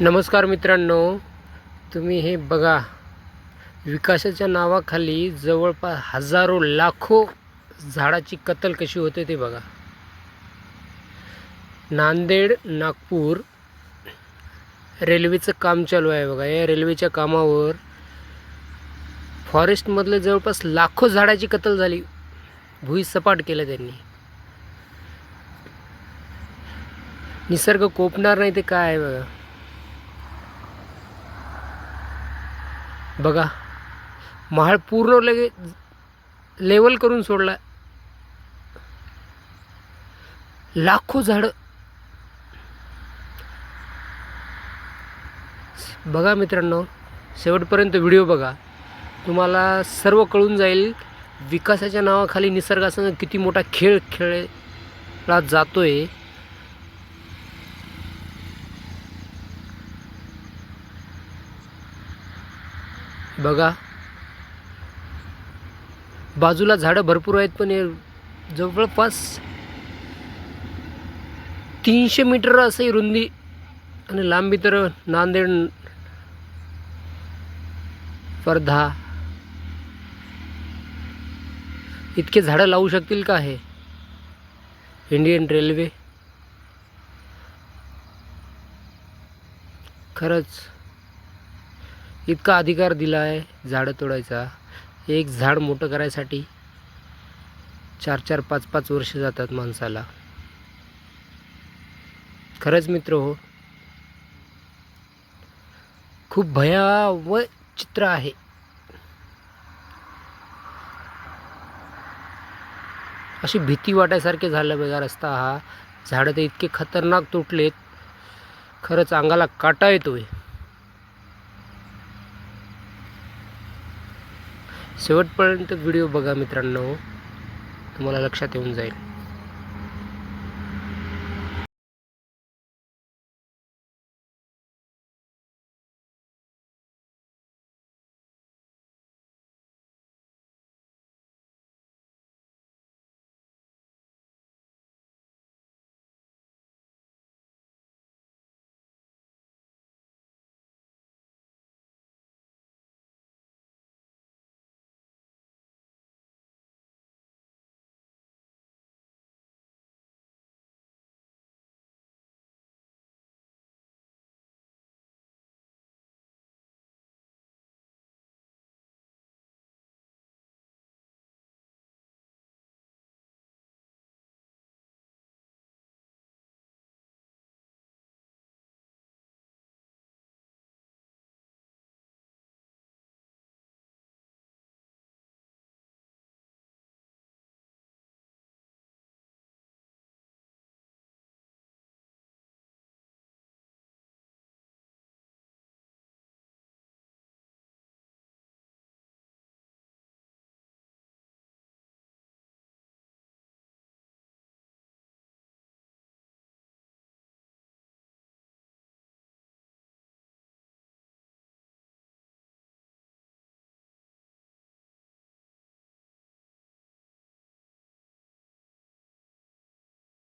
नमस्कार मित्रांनो तुम्ही हे बघा. विकासाच्या नावाखाली जवळपास हजारो लाखो झाडाची कत्तल कशी होते ते बघा. नांदेड नागपूर रेल्वेचं काम चालू आहे बघा. या रेल्वेच्या कामावर फॉरेस्टमधले जवळपास लाखो झाडाची कत्तल झाली. भुईसपाट केलं त्यांनी. निसर्ग कोपणार नाही ते काय आहे बघा. बघा. महाळ पूर्ण लगे लेवल करून सोडला लाखो झाडं. बघा मित्रांनो शेवटपर्यंत व्हिडिओ बघा. तुम्हाला सर्व कळून जाईल विकासाच्या नावाखाली निसर्गासंग किती मोठा खेळ खेळला जातो आहे बघा. बाजूला झाडं भरपूर आहेत पण हे जवळपास तीनशे मीटर असं रुंदी आणि लांबी तर नांदेड स्पर्धा इतके झाडं लावू शकतील का हे? Indian railway. खरंच इतका अधिकार दिला आहे झाडं तोडायचा. एक झाड मोठं करायसाठी चार चार पाच पाच वर्ष जातात माणसाला. खरंच मित्र हो खूप भयाव चित्र आहे. अशी भीती वाटायसारखे झालं बघा रस्ता हा. झाडं तर इतके खतरनाक तुटलेत. खरंच अंगाला काटा येतोय. शेवटपर्यंत व्हिडिओ बघा मित्रांनो. तुम्हाला लक्षात येऊन जाईल.